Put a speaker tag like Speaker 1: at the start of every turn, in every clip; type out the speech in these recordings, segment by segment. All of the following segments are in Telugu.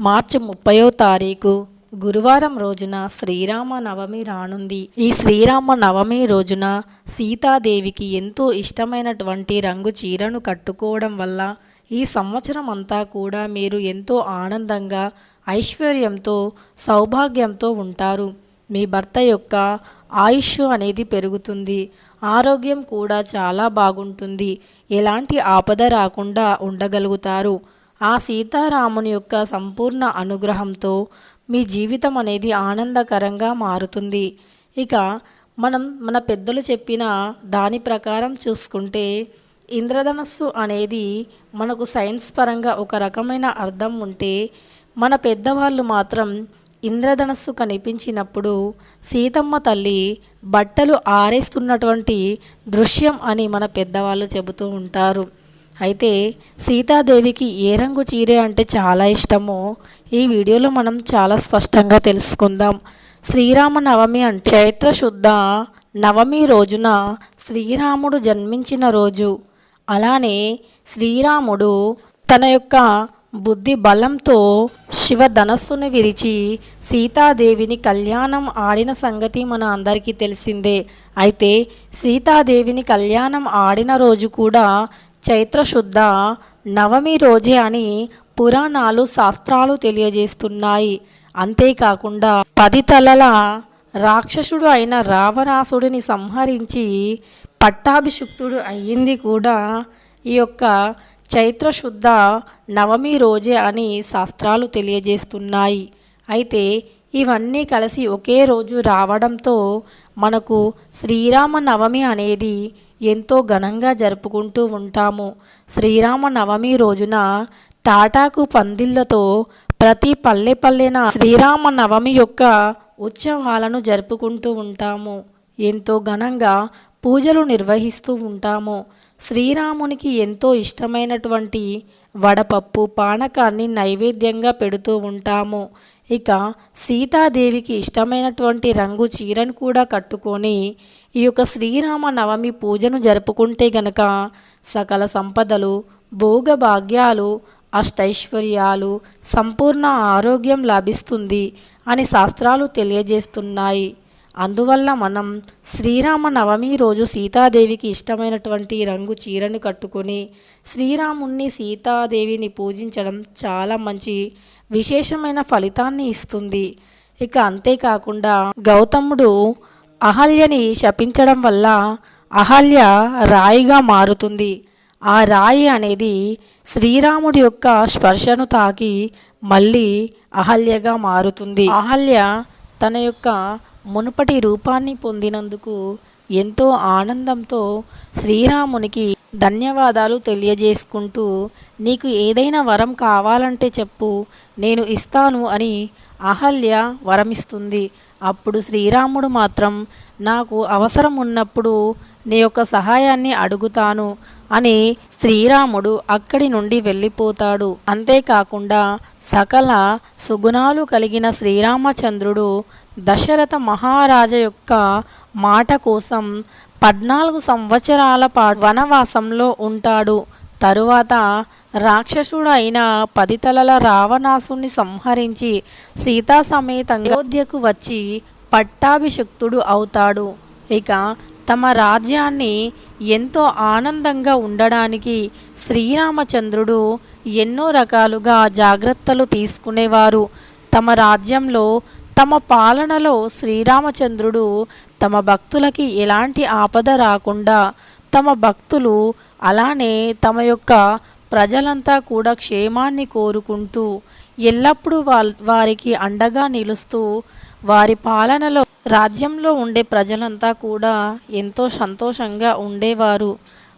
Speaker 1: మార్చి ముప్పయో తారీఖు గురువారం రోజున శ్రీరామ నవమి రానుంది. ఈ శ్రీరామ నవమి రోజున సీతాదేవికి ఎంతో ఇష్టమైనటువంటి రంగు చీరను కట్టుకోవడం వల్ల ఈ సంవత్సరం అంతా కూడా మీరు ఎంతో ఆనందంగా ఐశ్వర్యంతో సౌభాగ్యంతో ఉంటారు. మీ భర్త యొక్క ఆయుష్ అనేది పెరుగుతుంది. ఆరోగ్యం కూడా చాలా బాగుంటుంది. ఎలాంటి ఆపద రాకుండా ఉండగలుగుతారు. ఆ సీతారాముని యొక్క సంపూర్ణ అనుగ్రహంతో మీ జీవితం అనేది ఆనందకరంగా మారుతుంది. ఇక మనం మన పెద్దలు చెప్పిన దాని ప్రకారం చూసుకుంటే ఇంద్రధనస్సు అనేది మనకు సైన్స్ పరంగా ఒక రకమైన అర్థం ఉంటే మన పెద్దవాళ్ళు మాత్రం ఇంద్రధనస్సు కనిపించినప్పుడు సీతమ్మ తల్లి బట్టలు ఆరేస్తున్నటువంటి దృశ్యం అని మన పెద్దవాళ్ళు చెబుతూ ఉంటారు. అయితే సీతాదేవికి ఏ రంగు చీర అంటే చాలా ఇష్టమో ఈ వీడియోలో మనం చాలా స్పష్టంగా తెలుసుకుందాం. శ్రీరామ నవమి అంటే చైత్ర శుద్ధ నవమి రోజున శ్రీరాముడు జన్మించిన రోజు. అలానే శ్రీరాముడు తన యొక్క బుద్ధి బలంతో శివ ధనస్సును విరిచి సీతాదేవిని కళ్యాణం ఆడిన సంగతి మన అందరికీ తెలిసిందే. అయితే సీతాదేవిని కళ్యాణం ఆడిన రోజు కూడా చైత్రశుద్ధ నవమి రోజే అని పురాణాలు శాస్త్రాలు తెలియజేస్తున్నాయి. అంతేకాకుండా పది తలల రాక్షసుడు అయిన రావణాసుడిని సంహరించి పట్టాభిషుక్తుడు అయ్యింది కూడా ఈ యొక్క చైత్రశుద్ధ నవమి రోజే అని శాస్త్రాలు తెలియజేస్తున్నాయి. అయితే ఇవన్నీ కలిసి ఒకే రోజు రావడంతో మనకు శ్రీరామ నవమి అనేది ఎంతో ఘనంగా జరుపుకుంటూ ఉంటాము. శ్రీరామ నవమి రోజున తాటాకు పందిళ్ళతో ప్రతి పల్లె పల్లెన శ్రీరామ నవమి యొక్క ఉత్సవాలను జరుపుకుంటూ ఉంటాము. ఎంతో ఘనంగా పూజలు నిర్వహిస్తూ ఉంటాము. శ్రీరామునికి ఎంతో ఇష్టమైనటువంటి వడపప్పు పానకాన్ని నైవేద్యంగా పెడుతూ ఉంటాము. ఇక సీతాదేవికి ఇష్టమైనటువంటి రంగు చీరను కూడా కట్టుకొని ఈ యొక్క శ్రీరామ నవమి పూజను జరుపుకుంటే గనక సకల సంపదలు భోగభాగ్యాలు అష్టైశ్వర్యాలు సంపూర్ణ ఆరోగ్యం లభిస్తుంది అని శాస్త్రాలు తెలియజేస్తున్నాయి. అందువల్ల మనం శ్రీరామ నవమి రోజు సీతాదేవికి ఇష్టమైనటువంటి రంగు చీరను కట్టుకొని శ్రీరాముణ్ణి సీతాదేవిని పూజించడం చాలా మంచి విశేషమైన ఫలితాన్ని ఇస్తుంది. ఇక అంతేకాకుండా గౌతముడు అహల్యని శపించడం వల్ల అహల్య రాయిగా మారుతుంది. ఆ రాయి అనేది శ్రీరాముడి యొక్క స్పర్శను తాకి మళ్ళీ అహల్యగా మారుతుంది. అహల్య తన యొక్క మునుపటి రూపాన్ని పొందినందుకు ఎంతో ఆనందంతో శ్రీరామునికి ధన్యవాదాలు తెలియజేసుకుంటూ నీకు ఏదైనా వరం కావాలంటే చెప్పు నేను ఇస్తాను అని అహల్య వరమిస్తుంది. అప్పుడు శ్రీరాముడు మాత్రం నాకు అవసరం ఉన్నప్పుడు నీ యొక్క సహాయాన్ని అడుగుతాను అని శ్రీరాముడు అక్కడి నుండి వెళ్ళిపోతాడు. అంతేకాకుండా సకల సుగుణాలు కలిగిన శ్రీరామచంద్రుడు దశరథ మహారాజ యొక్క మాట కోసం పద్నాలుగు సంవత్సరాల పాటు వనవాసంలో ఉంటాడు. తరువాత రాక్షసుడు అయిన పదితలల రావణాసుని సంహరించి సీతా సమేతంగా అయోధ్యకు వచ్చి పట్టాభిషక్తుడు అవుతాడు. ఇక తమ రాజ్యాన్ని ఎంతో ఆనందంగా ఉండడానికి శ్రీరామచంద్రుడు ఎన్నో రకాలుగా జాగ్రత్తలు తీసుకునేవారు. తమ రాజ్యంలో తమ పాలనలో శ్రీరామచంద్రుడు తమ భక్తులకి ఎలాంటి ఆపద రాకుండా తమ భక్తులు అలానే తమ యొక్క ప్రజలంతా కూడా క్షేమాన్ని కోరుకుంటూ ఎల్లప్పుడూ వాల్ వారికి అండగా నిలుస్తూ వారి పాలనలో రాజ్యంలో ఉండే ప్రజలంతా కూడా ఎంతో సంతోషంగా ఉండేవారు.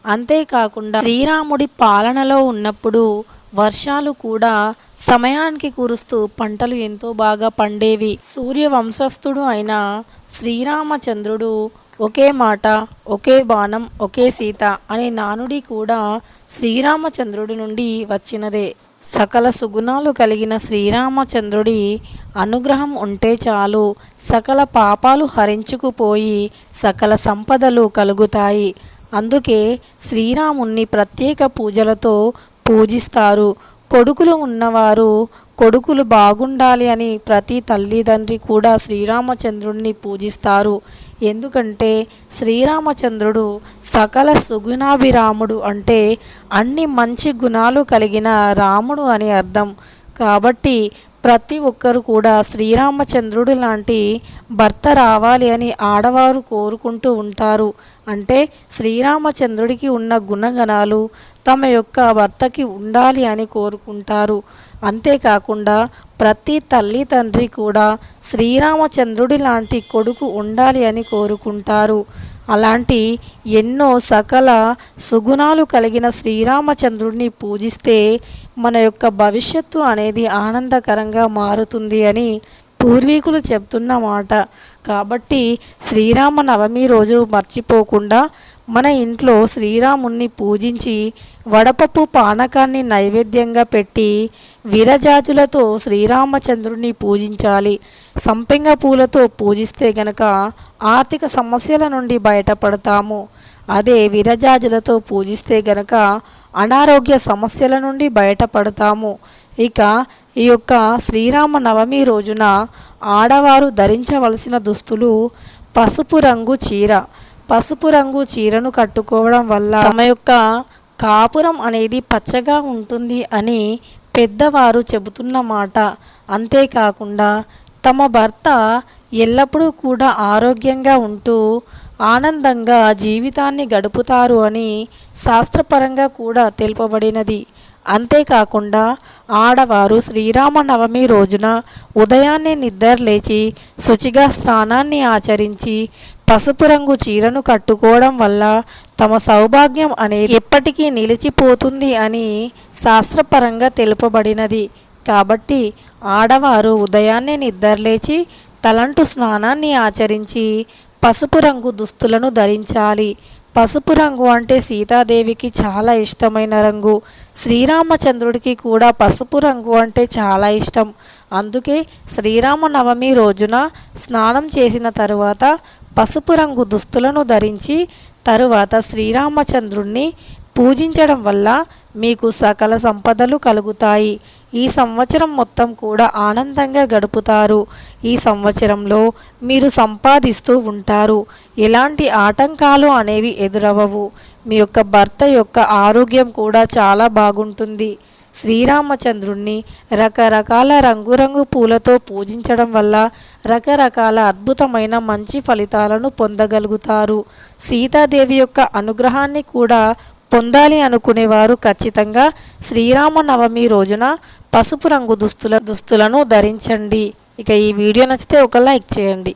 Speaker 1: అంతేకాకుండా శ్రీరాముడి పాలనలో ఉన్నప్పుడు వర్షాలు కూడా సమయానికి కురుస్తూ పంటలు ఎంతో బాగా పండేవి. సూర్య వంశస్థుడు అయిన శ్రీరామచంద్రుడు ఒకే మాట ఒకే బాణం ఒకే సీత అనే నానుడి కూడా శ్రీరామచంద్రుడి నుండి వచ్చినదే. సకల సుగుణాలు కలిగిన శ్రీరామచంద్రుడి అనుగ్రహం ఉంటే చాలు. సకల పాపాలు హరించుకుపోయి సకల సంపదలు కలుగుతాయి. అందుకే శ్రీరాముణ్ణి ప్రత్యేక పూజలతో పూజిస్తారు. కొడుకులు ఉన్నవారు కొడుకులు బాగుండాలి అని ప్రతి తల్లిదండ్రి కూడా శ్రీరామచంద్రుడిని పూజిస్తారు. ఎందుకంటే శ్రీరామచంద్రుడు సకల సుగుణాభిరాముడు అంటే అన్ని మంచి గుణాలు కలిగిన రాముడు అని అర్థం. కాబట్టి ప్రతి ఒక్కరు కూడా శ్రీరామచంద్రుడు లాంటి భర్త రావాలి అని ఆడవారు కోరుకుంటూ ఉంటారు. అంటే శ్రీరామచంద్రుడికి ఉన్న గుణగణాలు తమ యొక్క భర్తకి ఉండాలి అని కోరుకుంటారు. అంతేకాకుండా ప్రతి తల్లి తండ్రి కూడా శ్రీరామచంద్రుడి లాంటి కొడుకు ఉండాలి అని కోరుకుంటారు. అలాంటి ఎన్నో సకల సుగుణాలు కలిగిన శ్రీరామచంద్రుడిని పూజిస్తే మన యొక్క భవిష్యత్తు అనేది ఆనందకరంగా మారుతుంది అని పూర్వీకులు చెప్తున్న మాట. కాబట్టి శ్రీరామ నవమి రోజు మర్చిపోకుండా మన ఇంట్లో శ్రీరాముణ్ణి పూజించి వడపప్పు పానకాన్ని నైవేద్యంగా పెట్టి విరజాజులతో శ్రీరామచంద్రుణ్ణి పూజించాలి. సంపెంగ పూలతో పూజిస్తే గనక ఆర్థిక సమస్యల నుండి బయటపడతాము. అదే విరజాజులతో పూజిస్తే గనక అనారోగ్య సమస్యల నుండి బయటపడతాము. ఇక ఈ యొక్క శ్రీరామ నవమి రోజున ఆడవారు ధరించవలసిన దుస్తులు పసుపు రంగు చీర పసుపు రంగు చీరను కట్టుకోవడం వల్ల తమ యొక్క కాపురం అనేది పచ్చగా ఉంటుంది అని పెద్దవారు చెబుతున్న మాట. అంతేకాకుండా తమ భర్త ఎల్లప్పుడూ కూడా ఆరోగ్యంగా ఉంటూ ఆనందంగా జీవితాన్ని గడుపుతారు అని శాస్త్రపరంగా కూడా తెలుపబడినది. అంతేకాకుండా ఆడవారు శ్రీరామనవమి రోజున ఉదయాన్నే నిద్ర లేచి శుచిగా స్నానాన్ని ఆచరించి పసుపు రంగు చీరను కట్టుకోవడం వల్ల తమ సౌభాగ్యం అనేది ఎప్పటికీ నిలిచిపోతుంది అని శాస్త్రపరంగా తెలుపబడినది. కాబట్టి ఆడవారు ఉదయాన్నే నిద్రలేచి తలంటు స్నానాన్ని ఆచరించి పసుపు రంగు దుస్తులను ధరించాలి. పసుపు రంగు అంటే సీతాదేవికి చాలా ఇష్టమైన రంగు. శ్రీరామచంద్రుడికి కూడా పసుపు రంగు అంటే చాలా ఇష్టం. అందుకే శ్రీరామనవమి రోజున స్నానం చేసిన తరువాత పసుపు రంగు దుస్తులను ధరించి తరువాత శ్రీరామచంద్రుణ్ణి పూజించడం వల్ల మీకు సకల సంపదలు కలుగుతాయి. ఈ సంవత్సరం మొత్తం కూడా ఆనందంగా గడుపుతారు. ఈ సంవత్సరంలో మీరు సంపాదిస్తూ ఉంటారు. ఎలాంటి ఆటంకాలు అనేవి ఎదురవవు మీ యొక్క భర్త యొక్క ఆరోగ్యం కూడా చాలా బాగుంటుంది. శ్రీరామచంద్రుణ్ణి రకరకాల రంగురంగు పూలతో పూజించడం వల్ల రకరకాల అద్భుతమైన మంచి ఫలితాలను పొందగలుగుతారు. సీతాదేవి యొక్క అనుగ్రహాన్ని కూడా పొందాలి అనుకునేవారు ఖచ్చితంగా శ్రీరామనవమి రోజున పసుపు రంగు దుస్తుల దుస్తులను ధరించండి. ఇక ఈ వీడియో నచ్చితే ఒక లైక్ చేయండి.